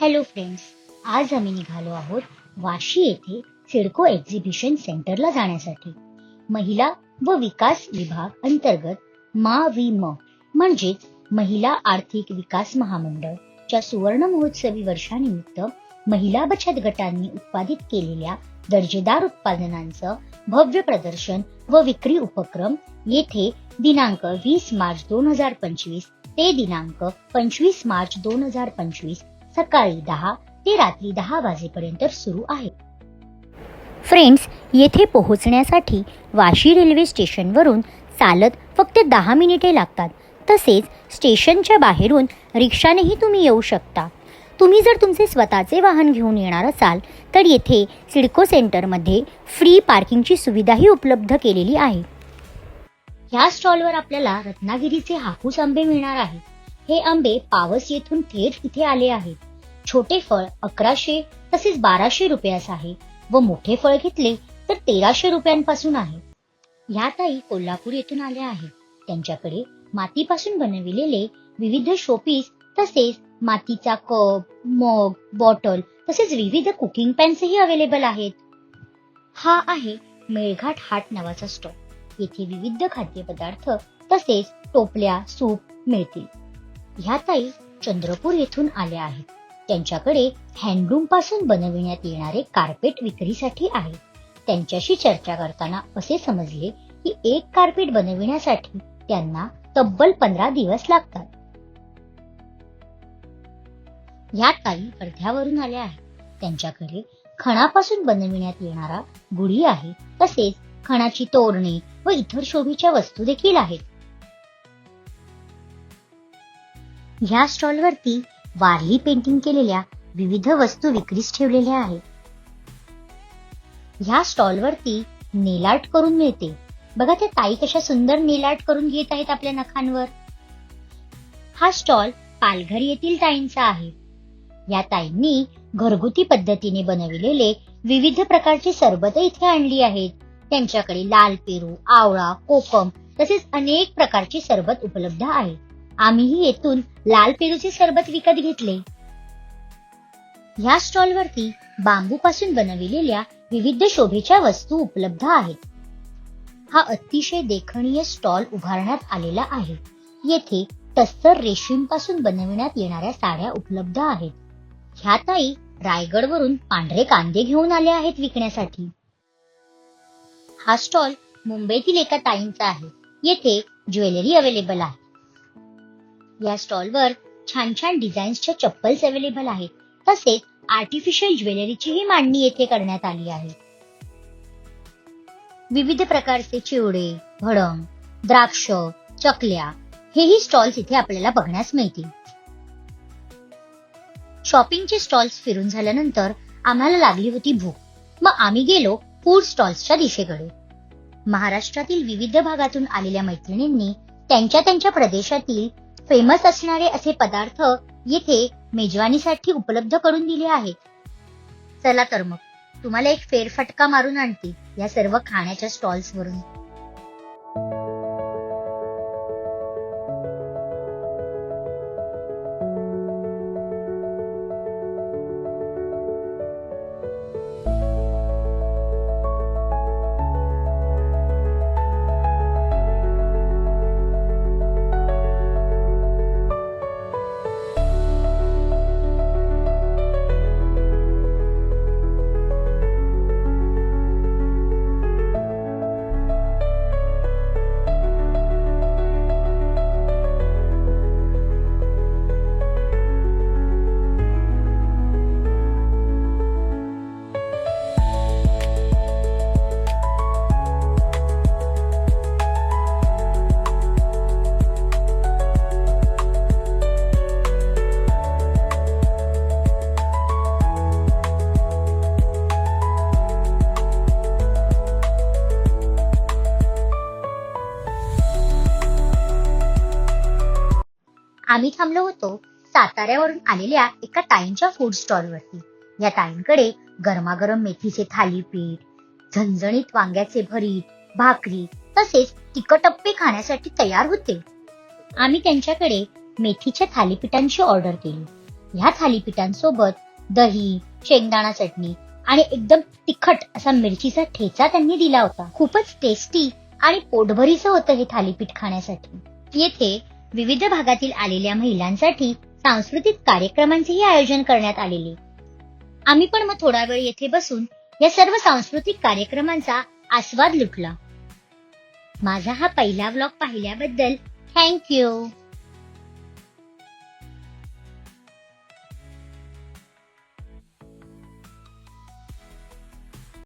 Hello friends आज आम्ही निघालो आहोत वाशी येथे सिडको एक्झिबिशन सेंटरला जाण्यासाठी. महिला व विकास विभाग अंतर्गत मा वि म म्हणजेच महिला आर्थिक विकास महामंडळ च्या सुवर्ण महोत्सवी वर्षानिमित्त महिला बचत गटांनी उत्पादित केलेल्या दर्जेदार उत्पादनांचं भव्य प्रदर्शन व विक्री उपक्रम येथे दिनांक वीस मार्च दोन हजार पंचवीस ते दिनांक पंचवीस मार्च दोन हजार पंचवीस सकाळी दहा ते रात्री दहा वाजेपर्यंत सुरू आहे. फ्रेंड्स येथे पोहोचण्यासाठी वाशी रेल्वे स्टेशनवरून चालत फक्त दहा मिनिटे लागतात. तसेच स्टेशनच्या बाहेरून रिक्षानेही तुम्ही येऊ शकता. तुम्ही जर तुमचे स्वतःचे वाहन घेऊन येणार असाल तर येथे सिडको सेंटरमध्ये फ्री पार्किंगची सुविधाही उपलब्ध केलेली आहे. या स्टॉलवर आपल्याला रत्नागिरीचे हापूस आंबे मिळणार आहेत. हे आंबे पावस येथून थेट इथे आले आहेत. छोटे फळ अकराशे तसेच बाराशे रुपयास आहे व मोठे फळ घेतले तर तेराशे रुपयांपासून आहे. या ताई कोल्हापूर येथून आल्या आहेत. त्यांच्याकडे मातीपासून बनविलेले विविध शोपीस तसेच मातीचा कप मग बॉटल तसेच विविध कुकिंग पॅन्सही अवेलेबल आहेत. हा आहे मेळघाट हाट नावाचा स्टॉक येथे विविध खाद्यपदार्थ तसेच टोपल्या सूप मिळतील. ह्या ताई चंद्रपूर येथून आल्या आहेत. त्यांच्याकडे हँडलूमपासून बनविण्यात येणारे कार्पेट विक्रीसाठी आहे. त्यांच्याशी चर्चा करताना असे समजले की एक कार्पेट बनविण्यासाठी त्यांना तब्बल पंधरा दिवस लागतात. या ताई वर्ध्यावरून आल्या आहेत. त्यांच्याकडे खणापासून बनविण्यात येणारा गुढी आहे. तसेच खणाची तोरणे व इतर शोभेच्या वस्तू देखील आहेत. ह्या स्टॉलवरती वारली पेंटिंग केलेल्या विविध वस्तू विक्रीस ठेवलेल्या आहेत. ह्या स्टॉलवरती नेलार्ट करून मिळते. बघा त्या ताई कशा सुंदर नेलार्ट करून घेत आहेत आपल्या नखांवर. हा स्टॉल पालघर येथील ताईंचा आहे. या ताईंनी घरगुती पद्धतीने बनविलेले विविध प्रकारची सरबत इथे आणली आहेत. त्यांच्याकडे लाल पेरू आवळा कोकम तसेच अनेक प्रकारची सरबत उपलब्ध आहेत. आम्हीही येथून लाल पेरूचे सरबत विकत घेतले. ह्या स्टॉलवरती बांबू पासून बनविलेल्या विविध शोभेच्या वस्तू उपलब्ध आहेत. हा अतिशय देखणीय स्टॉल उभारण्यात आलेला आहे. येथे तस्तर रेशीमपासून बनविण्यात येणाऱ्या साड्या उपलब्ध आहेत. ह्या ताई रायगडवरून पांढरे कांदे घेऊन आले आहेत विकण्यासाठी. हा स्टॉल मुंबईतील एका ताईंचा आहे. येथे ज्वेलरी अवेलेबल आहे. या स्टॉलवर छान छान डिझाईन्सच्या चप्पल्स अवेलेबल आहेत. तसेच आर्टिफिशियल ज्वेलरीचीही मांडणी येथे करण्यात आली आहे. विविध प्रकारचे चिवडे भडंग द्राक्ष चकल्या हेही स्टॉल्स इथे आपल्याला बघण्यास मिळतील. शॉपिंगचे स्टॉल्स फिरून झाल्यानंतर आम्हाला लागली होती भूक. मग आम्ही गेलो फूड स्टॉल्सच्या दिशेकडे. महाराष्ट्रातील विविध भागातून आलेल्या मैत्रिणींनी त्यांच्या त्यांच्या प्रदेशातील फेमस असणारे असे पदार्थ येथे मेजवानीसाठी उपलब्ध करून दिले आहेत. चला तर मग तुम्हाला एक फेरफटका मारून आणते या सर्व खाण्याच्या स्टॉल्स वरून. आम्ही थांबलो होतो साताऱ्यावरून आलेल्या एका ताईंच्या फूड स्टॉलवरती या ताईंकडे गरमागरम मेथीचे थालीपीठ झणझणीत वांग्याचे भरीत भाकरी तसेच तिखटप्पे खाण्यासाठी तयार होते. आम्ही त्यांच्याकडे मेथीच्या थालीपीठांची ऑर्डर केली. ह्या थालीपीठांसोबत दही शेंगदाणा चटणी आणि एकदम तिखट असा मिरचीचा ठेचा त्यांनी दिला होता. खूपच टेस्टी आणि पोटभरीचं होतं हे थालीपीठ खाण्यासाठी. येथे विविध भागातील आलेल्या महिलांसाठी सांस्कृतिक कार्यक्रमांचेही आयोजन करण्यात आलेले. आम्ही पण मग थोडा वेळ येथे बसून या सर्व सांस्कृतिक कार्यक्रमांचा आस्वाद लुटला. माझा हा पहिला व्लॉग पाहिल्याबद्दल थँक्यू